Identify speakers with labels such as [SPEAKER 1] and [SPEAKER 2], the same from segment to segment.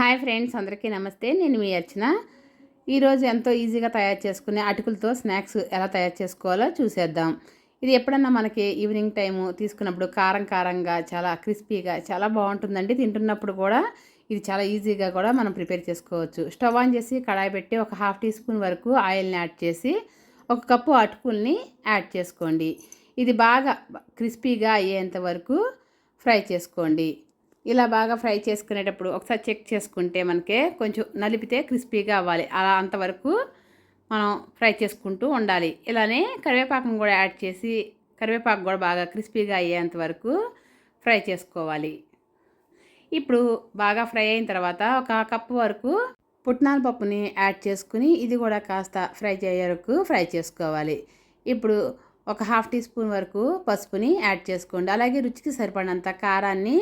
[SPEAKER 1] Hi friends అందరికీ నమస్తే. నేను మీ అర్చన. ఈరోజు ఎంతో ఈజీగా తయారు చేసుకునే అటుకులతో స్నాక్స్ ఎలా తయారు చేసుకోవాలో చూసేద్దాం. ఇది ఎప్పుడన్నా మనకి ఈవినింగ్ టైము తీసుకున్నప్పుడు కారం కారంగా చాలా క్రిస్పీగా చాలా బాగుంటుందండి. తింటున్నప్పుడు కూడా ఇది చాలా ఈజీగా కూడా మనం ప్రిపేర్ చేసుకోవచ్చు. స్టవ్ ఆన్ చేసి కడాయి పెట్టి ఒక హాఫ్ టీ స్పూన్ వరకు ఆయిల్ని యాడ్ చేసి ఒక కప్పు అటుకుల్ని యాడ్ చేసుకోండి. ఇది బాగా క్రిస్పీగా అయ్యేంత వరకు ఫ్రై చేసుకోండి. ఇలా బాగా ఫ్రై చేసుకునేటప్పుడు ఒకసారి చెక్ చేసుకుంటే మనకి కొంచెం నలిపితే క్రిస్పీగా అవ్వాలి. అలా అంతవరకు మనం ఫ్రై చేసుకుంటూ ఉండాలి. ఇలానే కరివేపాకును కూడా యాడ్ చేసి కరివేపాకు కూడా బాగా క్రిస్పీగా అయ్యేంత వరకు ఫ్రై చేసుకోవాలి. ఇప్పుడు బాగా ఫ్రై అయిన తర్వాత ఒక కప్పు వరకు పుట్నాల పప్పుని యాడ్ చేసుకుని ఇది కూడా కాస్త ఫ్రై చేయ వరకు ఫ్రై చేసుకోవాలి. ఇప్పుడు ఒక హాఫ్ టీ స్పూన్ వరకు పసుపుని యాడ్ చేసుకోండి. అలాగే రుచికి సరిపడినంత కారాన్ని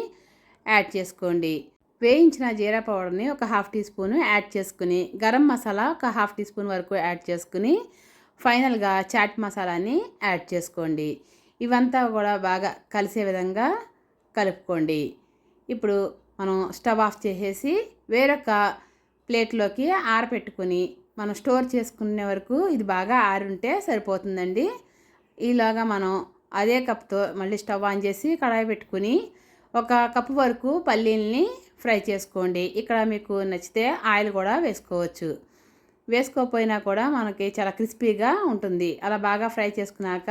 [SPEAKER 1] యాడ్ చేసుకోండి. వేయించిన జీరా పౌడర్ని ఒక హాఫ్ టీ స్పూన్ యాడ్ చేసుకుని గరం మసాలా ఒక హాఫ్ టీ స్పూన్ వరకు యాడ్ చేసుకుని ఫైనల్గా చాట్ మసాలాని యాడ్ చేసుకోండి. ఇవంతా కూడా బాగా కలిసే విధంగా కలుపుకోండి. ఇప్పుడు మనం స్టవ్ ఆఫ్ చేసేసి వేరొక ప్లేట్లోకి ఆరపెట్టుకుని మనం స్టోర్ చేసుకునే వరకు ఇది బాగా ఆరుంటే సరిపోతుందండి. ఈలాగా మనం అదే కప్తో మళ్ళీ స్టవ్ ఆన్ చేసి కడాయి పెట్టుకుని ఒక కప్పు వరకు పల్లీల్ని ఫ్రై చేసుకోండి. ఇక్కడ మీకు నచ్చితే ఆయిల్ కూడా వేసుకోవచ్చు. వేసుకోకపోయినా కూడా మనకి చాలా క్రిస్పీగా ఉంటుంది. అలా బాగా ఫ్రై చేసుకున్నాక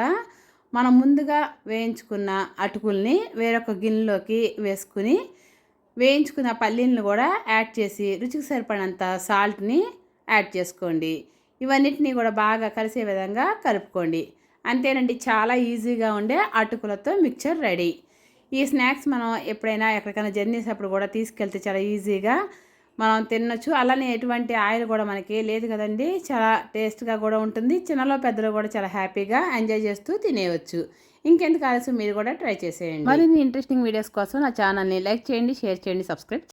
[SPEAKER 1] మనం ముందుగా వేయించుకున్న అటుకుల్ని వేరొక గిన్నెలోకి వేసుకుని వేయించుకున్న పల్లీలను కూడా యాడ్ చేసి రుచికి సరిపడినంత సాల్ట్ని యాడ్ చేసుకోండి. ఇవన్నిటిని కూడా బాగా కలిసే విధంగా కలుపుకోండి. అంతేనండి చాలా ఈజీగా ఉండే అటుకులతో మిక్చర్ రెడీ. ఈ స్నాక్స్ మనం ఎప్పుడైనా ఎక్కడికైనా జర్నీస్ అప్పుడు కూడా తీసుకెళ్తే చాలా ఈజీగా మనం తినొచ్చు. అలానే ఎటువంటి ఆయిల్ కూడా మనకి లేదు కదండి. చాలా టేస్ట్గా కూడా ఉంటుంది. చిన్నలో పెద్దలో కూడా చాలా హ్యాపీగా ఎంజాయ్ చేస్తూ తినేయవచ్చు ఇంకెందుకు ఆలస్యం? మీరు కూడా ట్రై చేసేయండి. మరిన్ని ఇంట్రెస్టింగ్ వీడియోస్ కోసం నా ఛానల్ని లైక్ చేయండి షేర్ చేయండి సబ్స్క్రైబ్